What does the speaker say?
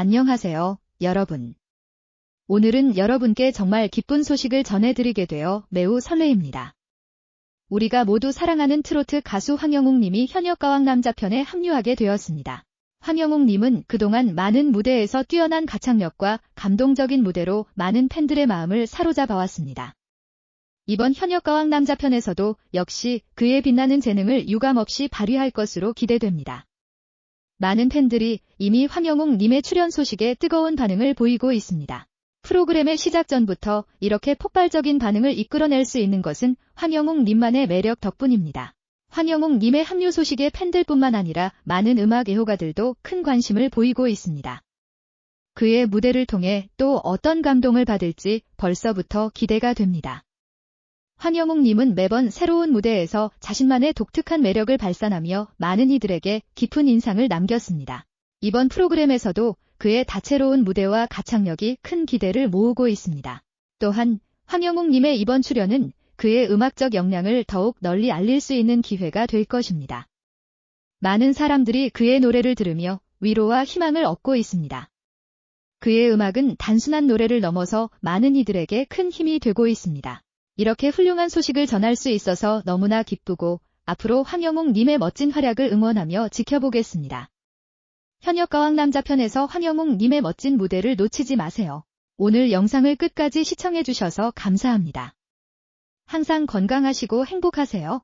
안녕하세요, 여러분. 오늘은 여러분께 정말 기쁜 소식을 전해드리게 되어 매우 설레입니다. 우리가 모두 사랑하는 트로트 가수 황영웅 님이 현역가왕 남자편에 합류하게 되었습니다. 황영웅 님은 그동안 많은 무대에서 뛰어난 가창력과 감동적인 무대로 많은 팬들의 마음을 사로잡아 왔습니다. 이번 현역가왕 남자편에서도 역시 그의 빛나는 재능을 유감없이 발휘할 것으로 기대됩니다. 많은 팬들이 이미 황영웅 님의 출연 소식에 뜨거운 반응을 보이고 있습니다. 프로그램의 시작 전부터 이렇게 폭발적인 반응을 이끌어낼 수 있는 것은 황영웅 님만의 매력 덕분입니다. 황영웅 님의 합류 소식에 팬들뿐만 아니라 많은 음악 애호가들도 큰 관심을 보이고 있습니다. 그의 무대를 통해 또 어떤 감동을 받을지 벌써부터 기대가 됩니다. 황영웅 님은 매번 새로운 무대에서 자신만의 독특한 매력을 발산하며 많은 이들에게 깊은 인상을 남겼습니다. 이번 프로그램에서도 그의 다채로운 무대와 가창력이 큰 기대를 모으고 있습니다. 또한 황영웅 님의 이번 출연은 그의 음악적 역량을 더욱 널리 알릴 수 있는 기회가 될 것입니다. 많은 사람들이 그의 노래를 들으며 위로와 희망을 얻고 있습니다. 그의 음악은 단순한 노래를 넘어서 많은 이들에게 큰 힘이 되고 있습니다. 이렇게 훌륭한 소식을 전할 수 있어서 너무나 기쁘고 앞으로 황영웅 님의 멋진 활약을 응원하며 지켜보겠습니다. 현역 가왕 남자 편에서 황영웅 님의 멋진 무대를 놓치지 마세요. 오늘 영상을 끝까지 시청해주셔서 감사합니다. 항상 건강하시고 행복하세요.